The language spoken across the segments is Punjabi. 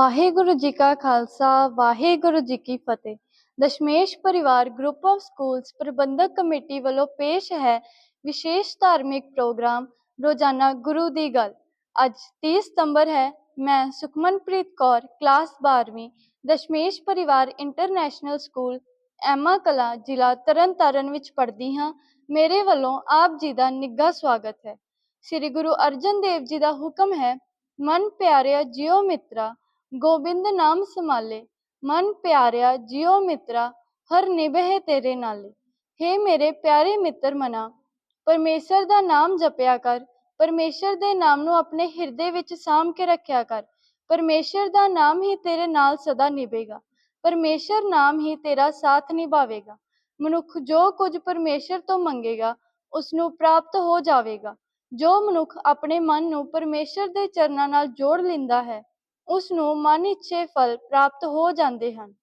ਵਾਹਿਗੁਰੂ ਜੀ ਕਾ ਖਾਲਸਾ, ਵਾਹਿਗੁਰੂ ਜੀ ਕੀ ਫਤਿਹ। Dashmesh Parivar group of schools Parbandhak committee ਵੱਲੋਂ ਪੇਸ਼ ਹੈ ਵਿਸ਼ੇਸ਼ ਧਾਰਮਿਕ ਪ੍ਰੋਗਰਾਮ ਰੋਜ਼ਾਨਾ ਗੁਰੂ ਦੀ ਗੱਲ। ਅੱਜ 30 ਸਤੰਬਰ ਹੈ, ਮੈਂ ਸੁਖਮਨਪ੍ਰੀਤ ਕੌਰ, ਕਲਾਸ 12ਵੀਂ Dashmesh Parivar international school, Emma ਕਲਾ, ਜ਼ਿਲ੍ਹਾ ਤਰਨਤਾਰਨ ਵਿੱਚ ਪੜ੍ਹਦੀ ਹਾਂ। ਮੇਰੇ ਵੱਲੋਂ ਆਪ ਜੀ ਦਾ ਨਿੱਘਾ ਸਵਾਗਤ ਹੈ। ਸ੍ਰੀ ਗੁਰੂ ਅਰਜਨ ਦੇਵ ਜੀ ਦਾ ਹੁਕਮ ਹੈ, ਮਨ ਪਿਆਰਿਆ ਜਿਉ ਮਿੱਤਰਾ ਗੋਬਿੰਦ ਨਾਮ ਸਮਾਲੇ ਮਨ ਪਿਆਰਿਆ ਜਿਉ ਮਿੱਤਰਾ, ਹਰ ਨਿਭੇ ਤੇਰੇ ਨਾਲੇ। ਹੇ ਮੇਰੇ ਪਿਆਰੇ ਮਿੱਤਰ ਮਨਾ, ਪਰਮੇਸ਼ਰ ਦਾ ਨਾਮ ਜਪਿਆ ਕਰ, ਪਰਮੇਸ਼ਰ ਦੇ ਨਾਮ ਨੂੰ ਆਪਣੇ ਹਿਰਦੇ ਵਿੱਚ ਸਾਂਭ ਕੇ ਰੱਖਿਆ ਕਰ। ਪਰਮੇਸ਼ਰ ਦਾ ਨਾਮ ਹੀ ਤੇਰੇ ਨਾਲ ਸਦਾ ਨਿਭੇਗਾ, ਪਰਮੇਸ਼ਰ ਨਾਮ ਹੀ ਤੇਰਾ ਸਾਥ ਨਿਭਾਵੇਗਾ। ਮਨੁੱਖ ਜੋ ਕੁਝ ਪਰਮੇਸ਼ਰ ਤੋਂ ਮੰਗੇਗਾ ਉਸ ਨੂੰ ਪ੍ਰਾਪਤ ਹੋ ਜਾਵੇਗਾ। ਜੋ ਮਨੁੱਖ ਆਪਣੇ ਮਨ ਨੂੰ ਪਰਮੇਸ਼ਰ ਦੇ ਚਰਨਾਂ ਨਾਲ ਜੋੜ ਲੈਂਦਾ ਹੈ ਉਸ ਨੂੰ ਮਨ ਇੱਛੇ ਫਲ ਪ੍ਰਾਪਤ ਹੋ ਜਾਂਦੇ ਹਨ।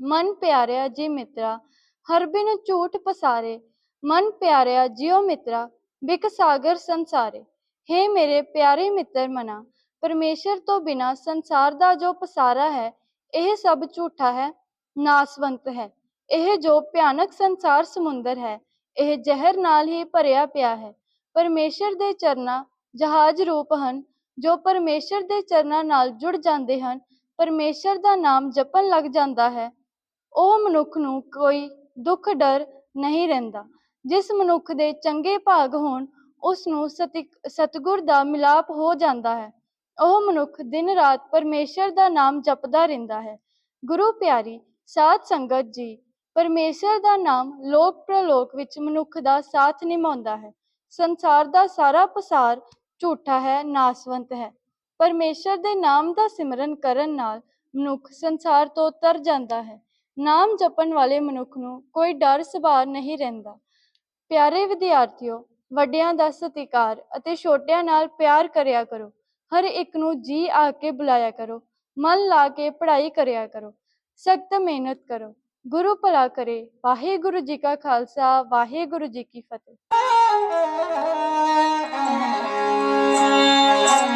ਮਨ ਪਿਆਰਿਆ ਜੀ ਮਿੱਤਰਾ, ਹਰ ਬਿਨ ਝੂਠ ਪਸਾਰੇ। ਮਨ ਪਿਆਰਿਆ ਜਿਉ ਮਿੱਤਰਾ, ਬਿਕ ਸਾਗਰ ਸੰਸਾਰੇ। ਹੇ ਮੇਰੇ ਪਿਆਰੇ ਮਿੱਤਰ ਮਨਾ, ਪਰਮੇਸ਼ਰ ਤੋਂ ਬਿਨਾ ਸੰਸਾਰ ਦਾ ਜੋ ਪਸਾਰਾ ਹੈ, ਇਹ ਸਭ ਝੂਠਾ ਹੈ, ਨਾਸਵੰਤ ਹੈ। ਇਹ ਜੋ ਭਿਆਨਕ ਸੰਸਾਰ ਸਮੁੰਦਰ ਹੈ, ਇਹ ਜ਼ਹਿਰ ਨਾਲ ਹੀ ਭਰਿਆ ਪਿਆ ਹੈ। ਪਰਮੇਸ਼ਰ ਦੇ ਚਰਨਾਂ ਜਹਾਜ਼ ਰੂਪ ਹਨ ਜੋ ਪਰਮੇਸ਼ਰ ਦੇ ਚਰਨਾਂ ਨਾਲ ਜੁੜ ਜਾਂਦੇ ਹਨ, ਪਰਮੇਸ਼ਰ ਦਾ ਨਾਮ ਜਪਣ ਲੱਗ ਜਾਂਦਾ ਹੈ। ਉਹ ਮਨੁੱਖ ਨੂੰ ਕੋਈ ਦੁੱਖ, ਡਰ ਨਹੀਂ ਰਹਿੰਦਾ। ਜਿਸ ਮਨੁੱਖ ਦੇ ਚੰਗੇ ਭਾਗ ਹੋਣ, ਉਸ ਨੂੰ ਸਤਿਗੁਰ ਦਾ ਮਿਲਾਪ ਹੋ ਜਾਂਦਾ ਹੈ। ਉਹ ਮਨੁੱਖ ਦਿਨ ਰਾਤ ਪਰਮੇਸ਼ਰ ਦਾ ਨਾਮ ਜਪਦਾ ਰਹਿੰਦਾ ਹੈ। ਗੁਰੂ ਪਿਆਰੀ, ਸਾਧ ਸੰਗਤ ਜੀ, ਪਰਮੇਸ਼ਰ ਦਾ ਨਾਮ ਲੋਕ ਪ੍ਰਲੋਕ ਵਿੱਚ ਮਨੁੱਖ ਦਾ ਸਾਥ ਨਿਭਾਉਂਦਾ ਹੈ। ਸੰਸਾਰ ਦਾ ਸਾਰਾ ਪਸਾਰ ਝੂਠਾ ਹੈ, ਨਾਸਵੰਤ ਹੈ। ਪਰਮੇਸ਼ਰ ਦੇ ਨਾਮ ਦਾ ਸਿਮਰਨ ਕਰਨ ਨਾਲ ਮਨੁੱਖ ਸੰਸਾਰ ਤੋਂ ਤਰ ਜਾਂਦਾ ਹੈ। ਨਾਮ ਜਪਣ ਵਾਲੇ ਮਨੁੱਖ ਨੂੰ ਕੋਈ ਡਰ, ਸੁਭਾਅ ਨਹੀਂ ਰਹਿੰਦਾ। ਪਿਆਰੇ ਵਿਦਿਆਰਥੀਓ, ਵੱਡਿਆਂ ਦਾ ਸਤਿਕਾਰ ਅਤੇ ਛੋਟਿਆਂ ਨਾਲ ਪਿਆਰ ਕਰਿਆ ਕਰੋ। ਹਰ ਇੱਕ ਨੂੰ ਜੀ ਆ ਕੇ ਬੁਲਾਇਆ ਕਰੋ। ਮਨ ਲਾ ਕੇ ਪੜ੍ਹਾਈ ਕਰਿਆ ਕਰੋ। ਸਖਤ ਮਿਹਨਤ ਕਰੋ। ਗੁਰੂ ਭਲਾ ਕਰੇ। ਵਾਹਿਗੁਰੂ ਜੀ ਕਾ ਖਾਲਸਾ, ਵਾਹਿਗੁਰੂ ਜੀ ਕੀ ਫਤਿਹ। ¡Gracias!